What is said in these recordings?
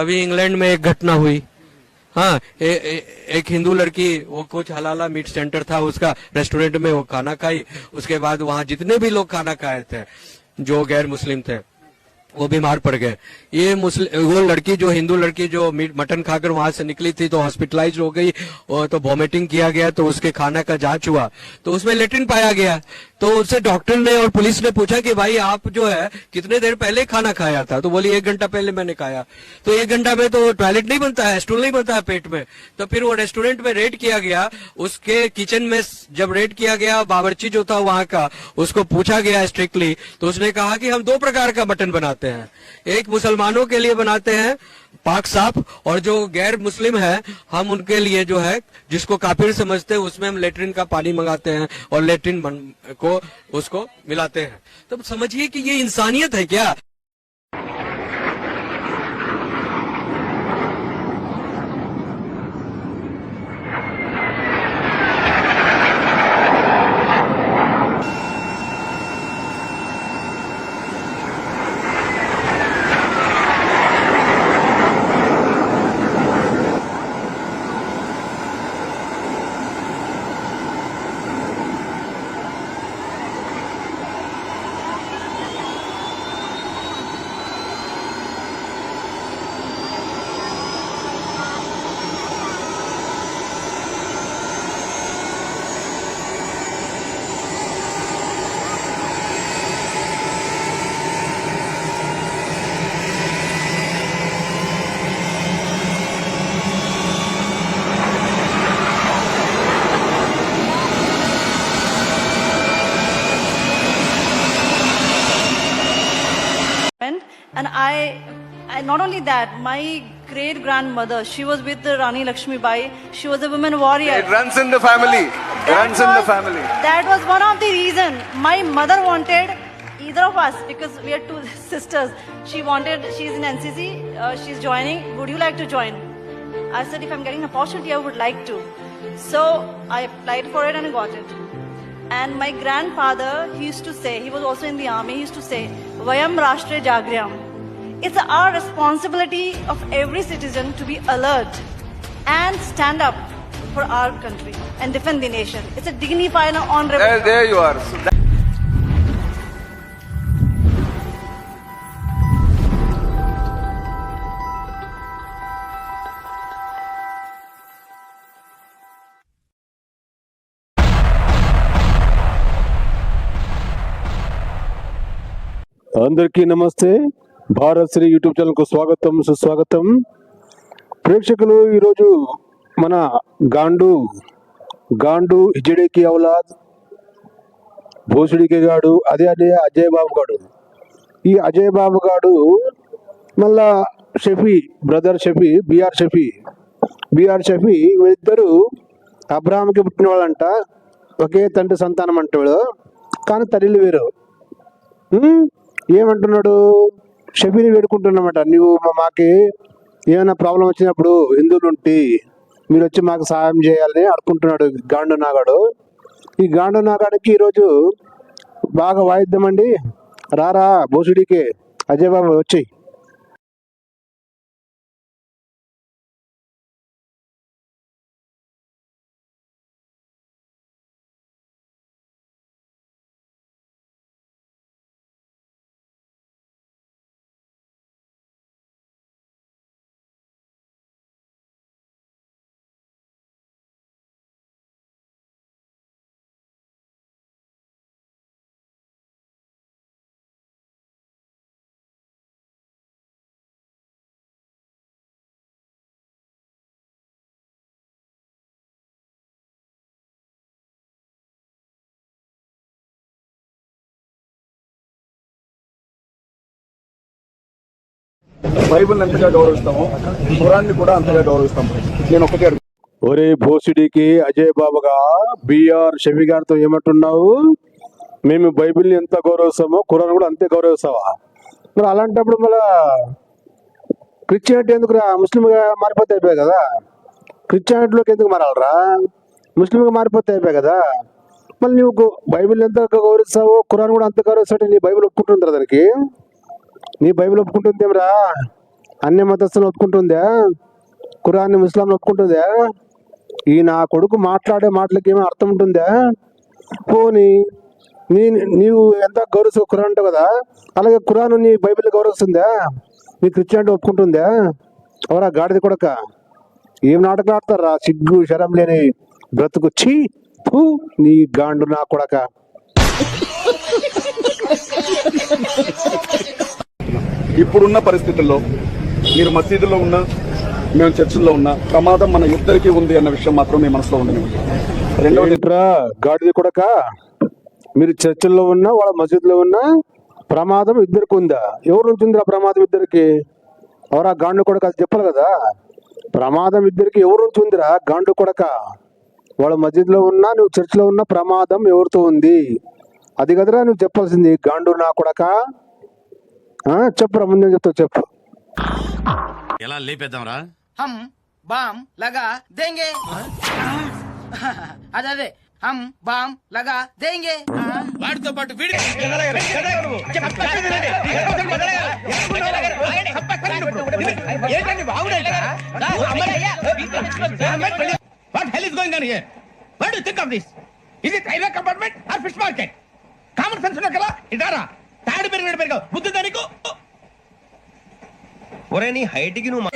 अभी इंग्लैंड में एक घटना हुई। हाँ ए, ए, एक हिंदू लड़की वो कुछ हलाला मीट सेंटर था उसका रेस्टोरेंट में वो खाना खाई। उसके बाद वहाँ जितने भी लोग खाना खाए थे जो गैर मुस्लिम थे वो बीमार पड़ गए। ये मुस्लिम वो लड़की जो, हिंदू लड़की जो मीट, मटन खाकर वहाँ से निकली थी तो हॉस्पिटलाइज हो गई और तो वॉमिटिंग किया गया तो उसके खाना का जाँच हुआ। तो उसमें लेट्रिन पाया गया। तो उससे डॉक्टर ने और पुलिस ने पूछा कि भाई आप जो है, कितने देर पहले खाना खाया था? तो बोली, एक घंटा पहले मैंने खाया। तो एक घंटा में तो टॉयलेट नहीं बनता है स्टूल नहीं बनता है पेट में। तो फिर वो रेस्टोरेंट में रेड किया गया। उसके किचन में जब रेड किया गया, बावर्ची जो था वहाँ का, उसको पूछा गया स्ट्रिक्टली तो उसने कहा कि हम दो प्रकार का मटन बनाते हैं। एक मुसलमानों के लिए बनाते हैं पाक साफ़, और जो गैर मुस्लिम है, हम उनके लिए जो है, जिसको काफिर समझते हैं, उसमें हम लेटरिन का पानी मंगाते हैं, और लेटरिन को, उसको मिलाते हैं। तो समझिए कि ये इंसानियत है क्या? And I, I not only that, my great grandmother, she was with the Rani Lakshmi Bai. She was a woman warrior. It runs in the family. That runs in the family. That was one of the reason my mother wanted either of us because we are two sisters. She wanted. She's in NCC. Uh, she's joining. Would you like to join? I said if I'm getting an opportunity, I would like to. So I applied for it and got it. And my grandfather, he used to say, he was also in the army, he used to say, Vayam Rashtre Jagryam. It's our responsibility of every citizen to be alert and stand up for our country and defend the nation. It's a dignified and honorable. There, job. there you are. So that- అందరికీ నమస్తే Bharat Shri YouTube ఛానల్కు స్వాగతం సుస్వాగతం. ప్రేక్షకులు ఈరోజు మన గాండు గాండు హిజడేకి అవలాద్ భూసుడికి గాడు అదే అదే అజయ్ బాబు గాడు. ఈ అజయ్ బాబు గాడు మళ్ళా Shafi brother Shafi B R Shafi. B R Shafi వీళ్ళిద్దరు అబ్రాహ్మకి పుట్టిన వాళ్ళంట ఒకే తండ్రి సంతానం అంటాడు కానీ తల్లిలు వేరు. ఏమంటున్నాడు? షఫీని వేడుకుంటున్నమాట. నువ్వు మాకు మాకి ఏమైనా ప్రాబ్లం వచ్చినప్పుడు హిందువులు మీరు వచ్చి మాకు సహాయం చేయాలని అడుకుంటున్నాడు గాండు నాగాడు. ఈ గాండు నాగాడికి ఈరోజు బాగా వాయిద్యం అండి. రారా బోసుడికి అజయ్ బాబు వచ్చి బైబిల్ ఎంతగా గౌరవిస్తామో ఖురాన్ని కూడా అంతగా గౌరవిస్తాం. నేను ఒకటే ఒరే భోసుడికి అజయ్ బాబుగా బిఆర్ షఫీ గారితో ఏమంటున్నావు? మేము బైబిల్ని ఎంత గౌరవిస్తామో కురాన్ కూడా అంతే గౌరవిస్తావా? మరి అలాంటప్పుడు మళ్ళా క్రిస్టియానిటీ ఎందుకు ముస్లింగా మారిపోతే అయిపోయాయి కదా. క్రిస్టియానిటీలోకి ఎందుకు మారాలరా? ముస్లింగా మారిపోతే అయిపోయాయి కదా. మళ్ళీ నువ్వు బైబిల్ ఎంత గౌరవిస్తావో కురాన్ కూడా అంత గౌరవిస్తావు నీ బైబిల్ ఒప్పుకుంటుంది దానికి. నీ బైబిల్ ఒప్పుకుంటుందేమ్రా? అన్ని మతస్థులు ఒప్పుకుంటుందా? కురాన్ని ముస్లాం ఒప్పుకుంటుందా? ఈ నా కొడుకు మాట్లాడే మాటలకి ఏమైనా అర్థం ఉంటుందా? పోనీ నీ నీవు ఎంత గౌరవ కురాన్ అంటావు కదా? అలాగే ఖురాన్ నీ బైబిల్ గౌరవిస్తుందా? నీ క్రిస్టియానిటీ ఒప్పుకుంటుందా? ఎవరా గాడిది కొడక? ఏం నాటకాలు ఆడతారా? సిగ్గు శరం లేని బ్రతుకు. చీ ఫు, నీ గాండు నా కొడక. ఇప్పుడున్న పరిస్థితుల్లో మీరు మసీదులో ఉన్నా మేము చర్చిల్లో ఉన్నా ప్రమాదం మన ఇద్దరికీ ఉంది అన్న విషయం మాత్రం మీ మనసులో ఉంది రెండవది ఏంట్రా కొడక? మీరు చర్చిల్లో ఉన్నా వాళ్ళ మసీదులో ఉన్నా ప్రమాదం ఇద్దరికి ఉందా? ఎవరు నుంచి ఉందిరా ప్రమాదం ఇద్దరికి? ఎవరా గాండు కొడక అది చెప్పాలి కదా. ప్రమాదం ఇద్దరికి ఎవరు నుంచి ఉందిరా గాండు కొడక? వాళ్ళ మసీదులో ఉన్నా నువ్వు చర్చిలో ఉన్న ప్రమాదం ఎవరితో ఉంది? అది కదరా నువ్వు చెప్పాల్సింది గాండు నా కొడక? చెప్పురా ముందే చెప్తా చెప్పు. ఎలా లేపేద్దాంరా? హమ్ బామ్ లగా దేంగే. అదే అదే. హమ్ బామ్ లగా దేంగే. వాడితో పాటు వీడి ఏంటండి బాగుండే what hell is going on here what do think of this is it highway compartment or fish market common sense ఉన్నా కదా ఇదారా? తాడు పెరిగిన పెరిగావు బుద్ధి దానికి ఒరే నీ హైట్కి నువ్వు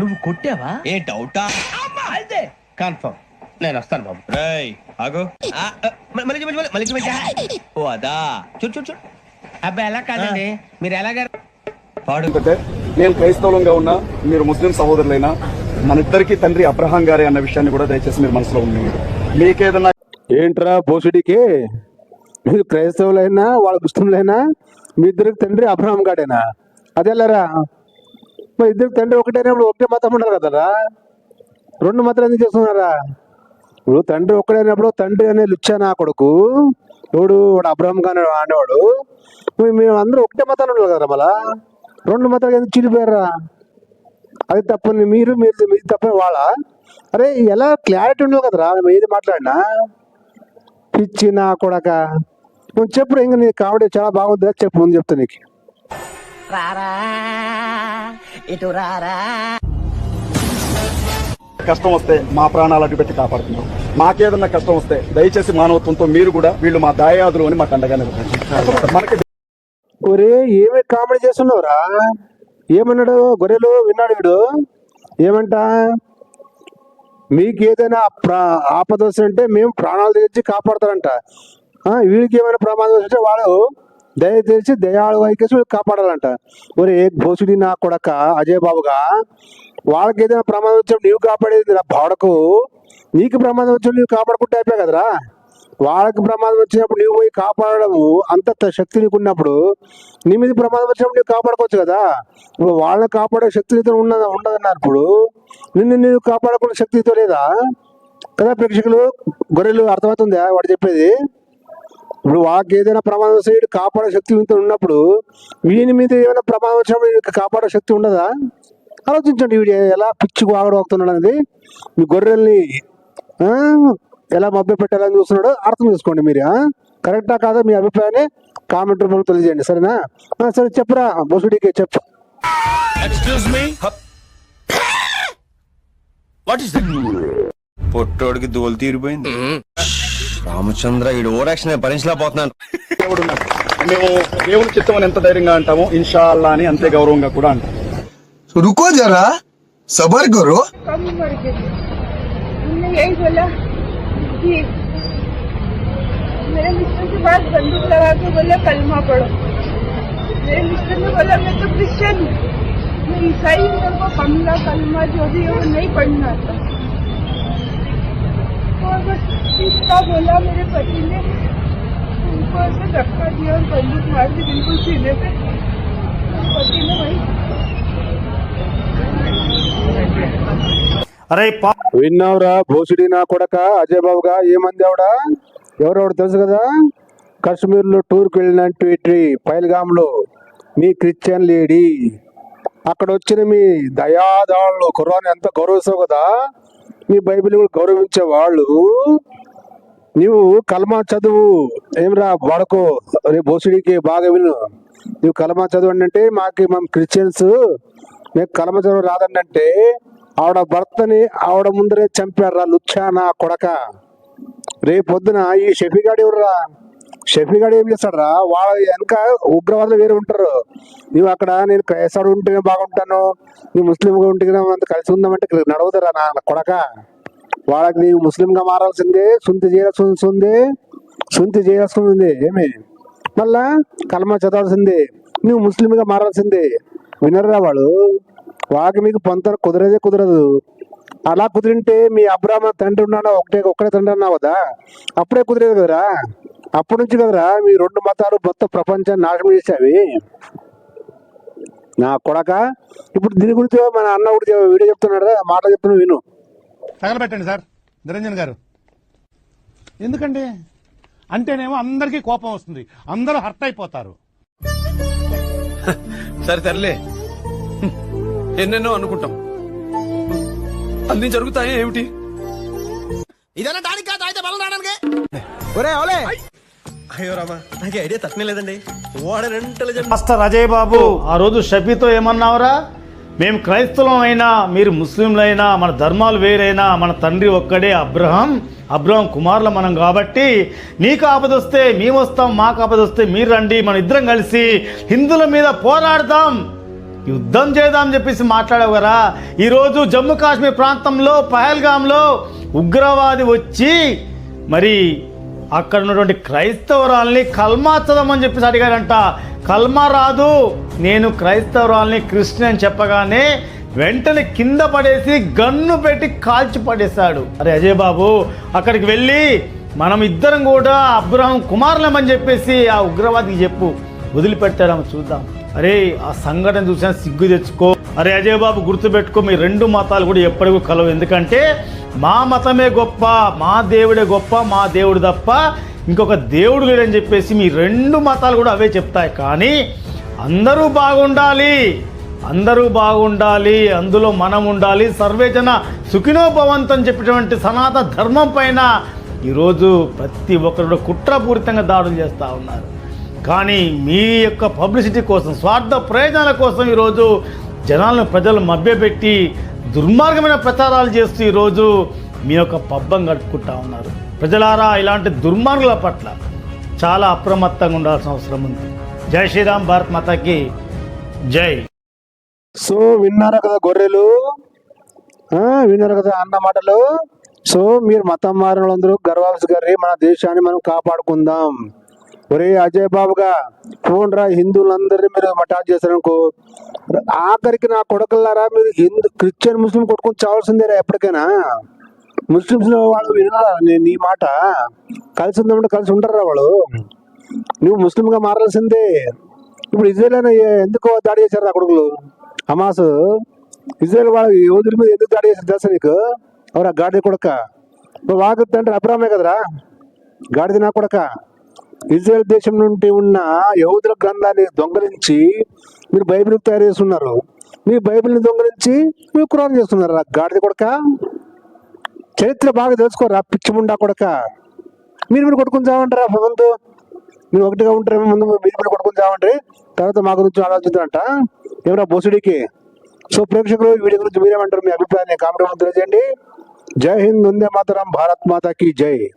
నువ్వు కొట్టావా? ఏ డౌటా అమ్మా! అయితే. కన్ఫర్మ్ నేను వస్తాను బాబు. రేయ్ ఆగు. మళ్ళీ చూపించు, మళ్ళీ చూపించు. ఓ అదా. చూడు చూడు చూడు. అబ్బాయి ఎలా కాదండి? మీరు ఎలాగారు పాడు. నేను క్రైస్తవులంగా ఉన్నా మీరు ముస్లిం సహోదరులైనా మన ఇద్దరికి తండ్రి అబ్రహాం గారే అన్న విషయాన్ని కూడా దయచేసి మీరు మనసులో ఉంది మీకేదన్నా ఏంట్రా బోసుడికి? మీరు క్రైస్తవులైనా వాళ్ళ ముస్లింలైనా మీ ఇద్దరికి తండ్రి అబ్రహం గాడేనా? అదేలారా మరి ఇద్దరికి తండ్రి ఒకటేనప్పుడు ఒకటే మతం ఉన్నారు కదరా రెండు మతాలు ఎందుకు చేస్తున్నారా? ఇప్పుడు తండ్రి ఒక్కడైనప్పుడు తండ్రి అనే లుచ్చా నా కొడుకు ఎవడు? వాడు అబ్రహం గాని అనేవాడు. మేము అందరూ ఒకటే మతాలు ఉండరు కదరా మళ్ళా? రెండు మతాలు ఎందుకు చిరిపోయారా అది తప్పని మీరు మీరు మీది తప్పని వాళ్ళ. అరే ఎలా క్లారిటీ ఉండవు కదరా మేము ఏది మాట్లాడినా? పిచ్చి నా కొడక. నువ్వు చెప్పు ఇంక నీ కామెడీ చాలా బాగుంది కదా చెప్పు ముందు చెప్తా నీకు. రారా ఇటు రారా. కష్టం వస్తే మా ప్రాణాలు అడ్డు పెట్టి కాపాడుతున్నాం. మాకేదన్నా కష్టం వస్తే దయచేసి మానవత్వంతో మీరు కూడా వీళ్ళు మా దాయాదులు అని మాకు అండగా నిలబడండి. మనకి ఒరే ఏమి కామెడీ చేస్తున్నావురా? ఏమన్నాడు? గొర్రెలు విన్నాడు వీడు. ఏమంట? మీకు ఏదైనా ఆపద వస్తుంటే మేము ప్రాణాలు తెచ్చి కాపాడతారంట. ఆ, వీడికి ఏమైనా ప్రమాదం వస్తే వాడు దయ తెలిసి దయాళు వైకేసి కాపాడాలంట. ఒరే భోసుడి నా కొడక అజయ్ బాబుగా వాళ్ళకి ఏదైనా ప్రమాదం వచ్చినప్పుడు నీవు కాపాడేది రా బావడకు నీకు ప్రమాదం వచ్చినప్పుడు నీవు కాపాడుకుంటే అయిపోయా కదరా. వాళ్ళకి ప్రమాదం వచ్చినప్పుడు నీవు పోయి కాపాడము అంత శక్తి నీకున్నప్పుడు నీ మీద ప్రమాదం వచ్చినప్పుడు నీవు కాపాడుకోవచ్చు కదా. ఇప్పుడు వాళ్ళని కాపాడే శక్తి నీతో ఉన్నది ఉండదన్నారు ఇప్పుడు. నిన్ను నీవు కాపాడుకునే శక్తి లేదా? కదా ప్రేక్షకులు గొర్రెలు అర్థమవుతుందా వాడు చెప్పేది? ఇప్పుడు వాళ్ళకి ఏదైనా ప్రమాదం వస్తే వీడు కాపాడే శక్తి ఉన్నప్పుడు వీని మీద ఏమైనా ప్రమాదం వచ్చినప్పుడు వీడికి కాపాడే శక్తి ఉండదా? ఆలోచించండి వీడు ఎలా పిచ్చి వాగడు వాగుతున్నాడు అనేది. మీ గొర్రెల్ని ఎలా మభ్య పెట్టాలని చూస్తున్నాడో అర్థం చేసుకోండి మీరు ఆ? కరెక్టా కాదా మీ అభిప్రాయాన్ని? కామెంట్ రూపంలో తెలియజేయండి సరేనా? సరే చెప్పురా బొసుడికి చెప్పు. Excuse me what is that పొట్టోడికి దోలు తీరిపోయింది. రామచంద్ర ఈ ఓరాక్షన్ భరించలేకపోతున్నాను దేవుడు ఉన్నాడు. మేము దేవుని చిత్తం అని ఎంత ధైర్యంగా అంటామో ఇన్షా అల్లా అని అంతే గౌరవంగా కూడా అంటాం रुको जरा सबर करो कम मर गए हमने यही बोला कि मेरे मिस्टर के पास बंदूक लगा के बोला कलमा पढ़ो मेरे मिस्टर ने बोला मैं तो क्रिश्चियन हूँ मैं ईसाई हूँ मेरे को कमला कलमा जो भी है वो नहीं पढ़ना आता और बस इसका बोला मेरे पति ने उनको ऐसे धक्का दिया और बंदूक मार दी बिल्कुल सीने पे मेरे पति ने वही విన్నావురా భోసుడి నా కొడక అజయ్ బాబుగా ఏమంది ఆవిడ ఎవరెవడు తెలుసు కదా కాశ్మీర్ లో టూర్కి వెళ్ళినట్టు పైల్గామ్ లో మీ క్రిస్టియన్ లేడీ అక్కడ వచ్చిన మీ దయాదాళ్ళు కుర్రాన్ని ఎంత గౌరవిస్తావు కదా నీ బైబిల్ కూడా గౌరవించే వాళ్ళు నీవు కలమా చదువు ఏమిరా వాడుకో రే బోసుడికి బాగా విను. నువ్వు కలమా చదువు అంటే మాకు మేము క్రిస్టియన్స్ మీకు కలమ రాదండి అంటే ఆవిడ భర్తని ఆవిడ ముందరే చంపారా లుచ్చా నా కొడక. రేపొద్దున ఈ షఫీగాడు ఎవరురా? షఫీగాడు ఏం చేస్తాడరా? వాళ్ళ వెనక ఉగ్రవాదులు వేరే ఉంటారు. నువ్వు అక్కడ నేను క్రైస్తవుడు ఉంటేనే బాగుంటాను నువ్వు ముస్లింగా ఉంటే అంత కలిసి ఉందామంటే ఇక్కడ నడవదురా నా కొడక. వాళ్ళకి నీవు ముస్లింగా మారాల్సిందే సుంతి చేయాల్సిందే సుంతి చేయాల్సింది ఏమి? మళ్ళా కలమ చదవాల్సిందే నువ్వు ముస్లింగా మారాల్సిందే. వినరురా వాడు? వాళ్ళకి మీకు పొంత కుదరదే కుదరదు. అలా కుదిరింటే మీ అబ్రాహ్మ తండ్రి ఉన్నాడు? ఒకటే ఒక్కడే తండ్రి అన్నావు కదా అప్పుడే కుదిరేది కదరా? అప్పటి నుంచి కదరా మీ రెండు మతాలు మొత్తం ప్రపంచాన్ని నాశనం చేసేవి నా కొడక ఇప్పుడు దీని గురించి మన అన్న కూడా వీడియో చెప్తున్నాడు కదా మాట చెప్తున్నా విను. తగలబెట్టండి సార్ నిరంజన్ గారు. ఎందుకండి? అంటేనేమో అందరికీ కోపం వస్తుంది అందరూ హర్ట్ అయిపోతారు. సరే తరలే ఎన్నెన్నో అనుకుంటాం. అన్ని జరుగుతాయి ఏమిటి? ఇదన్నా దానికి కాదు అయితే బలం రావడానికి? అయ్యో రామా నాకు ఐడియా లేదండి. వాడన్ ఇంటెలిజెంట్ మాస్టర్ అజయ్ బాబు ఆ రోజు షఫీతో ఏమన్నావురా? మేము క్రైస్తవం అయినా మీరు ముస్లింలైనా మన ధర్మాలు వేరైనా మన తండ్రి ఒక్కడే అబ్రహం అబ్రహం కుమారుల మనం కాబట్టి నీకు ఆపదొస్తే మేము వస్తాం మాకు ఆపద వస్తే మీరు రండి మన ఇద్దరం కలిసి హిందువుల మీద పోరాడదాం యుద్ధం చేద్దాం చెప్పేసి మాట్లాడావు కదా. ఈరోజు జమ్మూ కాశ్మీర్ ప్రాంతంలో పహల్గామ్లో ఉగ్రవాది వచ్చి మరి అక్కడ ఉన్నటువంటి క్రైస్తవురాల్ని కల్మా చదవమని చెప్పేసి అడిగారంట కల్మా రాదు నేను క్రైస్తవురాల్ని క్రిస్టియన్ అని చెప్పగానే వెంటనే కింద పడేసి గన్ను పెట్టి కాల్చి పడేశాడు. అరే అజయ్ బాబు అక్కడికి వెళ్ళి మనం ఇద్దరం కూడా అబ్రహం కుమారులమని చెప్పేసి ఆ ఉగ్రవాదికి చెప్పు. వదిలిపెట్టాడేమో చూద్దాం. అరే ఆ సంఘటన చూసినా సిగ్గు తెచ్చుకో. అరే అజయ్ బాబు గుర్తుపెట్టుకో మీ రెండు మతాలు కూడా ఎప్పటికీ కలవు. ఎందుకంటే మా మతమే గొప్ప మా దేవుడే గొప్ప మా దేవుడు తప్ప ఇంకొక దేవుడు లేడని చెప్పేసి మీ రెండు మతాలు కూడా అవే చెప్తాయి. కానీ అందరూ బాగుండాలి అందరూ బాగుండాలి అందులో మనం ఉండాలి. సర్వేజన సుఖినో భవంతు అని చెప్పినటువంటి సనాతన ధర్మం పైన ఈరోజు ప్రతి ఒక్కరు కూడా కుట్రపూరితంగా దాడులు చేస్తూ ఉన్నారు. కానీ మీ యొక్క పబ్లిసిటీ కోసం స్వార్థ ప్రయోజనాల కోసం ఈరోజు జనాలను ప్రజలు మభ్యపెట్టి దుర్మార్గమైన ప్రచారాలు చేస్తూ ఈరోజు మీ యొక్క పబ్బం గడుపుకుంటా ఉన్నారు. ప్రజలారా ఇలాంటి దుర్మార్గుల పట్ల చాలా అప్రమత్తంగా ఉండాల్సిన అవసరం ఉంది. జై శ్రీరామ్ భారత్ మాతకి జై. సో విన్నారా కదా గొర్రెలు? విన్నారు కదా అన్న మాటలు? సో మీరు మతం మారిన వాళ్ళందరూ గర్వాల్సి గారి మన దేశాన్ని మనం కాపాడుకుందాం. ఒరే అజయ్ బాబుగా ఫోన్ రా హిందువులందరినీ మీరు మటాజ్ చేశారనుకో ఆఖరికి నా కొడుకులారా మీరు హిందూ క్రిస్టియన్ ముస్లిం కొట్టుకొని చావాల్సిందేరా ఎప్పటికైనా. ముస్లిమ్స్ వాళ్ళు వినరా నేను నీ మాట? కలిసి ఉందామంటే కలిసి ఉండరా వాళ్ళు? నువ్వు ముస్లింగా మారాల్సిందే. ఇప్పుడు ఇజ్రాయల్ ఎందుకు దాడి చేశారు నా కొడుకులు? హమాస్? ఇజ్రాయల్ వాళ్ళు యోధుల మీద ఎందుకు దాడి చేశారు తెలుసా నీకు? ఎవరా గాడిద కొడక? నువ్వు వాగుతుంటే అభిరామే కదరా? గాడిద నా కొడక? ఇజ్రాయల్ దేశం నుండి ఉన్న యహూదుల గ్రంథాన్ని దొంగలించి మీరు బైబిల్ తయారు చేస్తున్నారు. మీ బైబిల్ని దొంగలించి మీరు కురాన్ చేస్తున్నారు. గాడిద కొడక? చరిత్ర బాగా తెలుసుకోరా పిచ్చిముండా కొడక? మీరు మీరు కొట్టుకుని చావంటారా ముందు మీరు ఒకటిగా ఉంటారేమో ముందు మీరు మీరు కొట్టుకుని చావండి. తర్వాత మా గురించి ఆలోచించారంట ఏమన్నా బోసుడికి? సో ప్రేక్షకులు వీడి గురించి మీరేమంటారు? మీ అభిప్రాయాన్ని కామెంట్ తెలియజేయండి. జై హింద్ వందే మాతరం భారత్ మాతాకి జై.